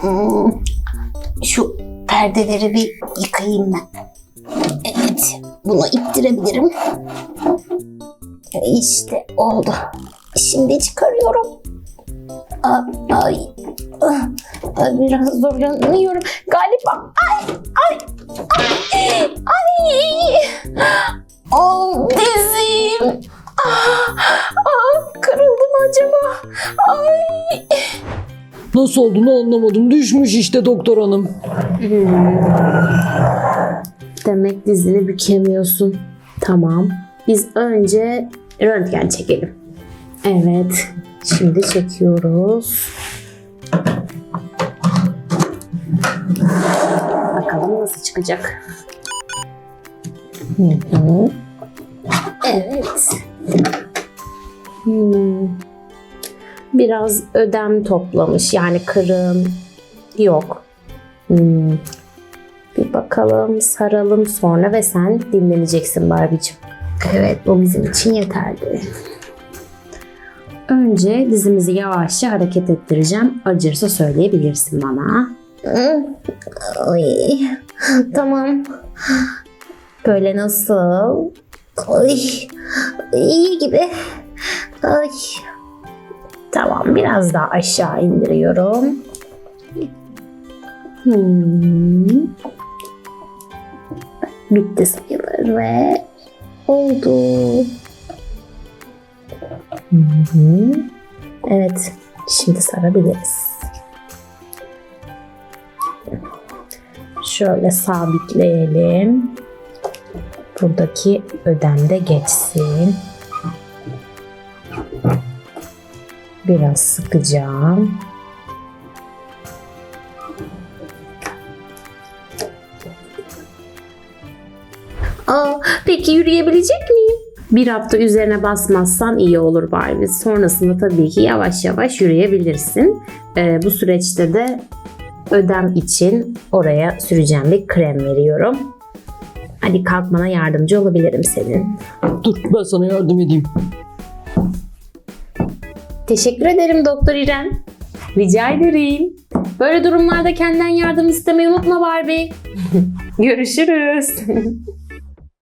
Hmm, Şu perdeleri bir yıkayayım ben. Evet, bunu ittirebilirim. İşte oldu. Şimdi çıkarıyorum. Ay, ay, biraz zorlanıyorum. Galiba ay, ay, ay, ay. Oh, dizim. Ah, ah, kırıldı mı acaba? Ay. Nasıl olduğunu anlamadım. Düşmüş işte doktor hanım. Demek dizini bükemiyorsun. Tamam. Biz önce röntgen çekelim. Evet. Şimdi çekiyoruz. Bakalım nasıl çıkacak. Hı hı. Evet. Hmm. Biraz ödem toplamış. Yani kırın yok. Hmm. Bir bakalım, saralım sonra ve sen dinleneceksin Barbie'cim. Evet, bu bizim için yeterli. Önce dizimizi yavaşça hareket ettireceğim. Acırsa söyleyebilirsin bana. Ay, tamam. Böyle nasıl? Ay, iyi gibi. Ay, Tamam, biraz daha aşağı indiriyorum. Hmm. Bitti sayılır ve oldu. Hı hı. Evet, şimdi sarabiliriz. Şöyle sabitleyelim. Buradaki ödem de geçsin. Biraz sıkacağım. Aa, peki yürüyebilecek miyim? Bir hafta üzerine basmazsan iyi olur Barbie. Sonrasında tabii ki yavaş yavaş yürüyebilirsin. Ee, bu süreçte de ödem için oraya süreceğim bir krem veriyorum. Hadi kalkmana yardımcı olabilirim senin. Dur ben sana yardım edeyim. Teşekkür ederim Doktor İrem. Rica ederim. Böyle durumlarda kendinden yardım istemeyi unutma Barbie. Görüşürüz.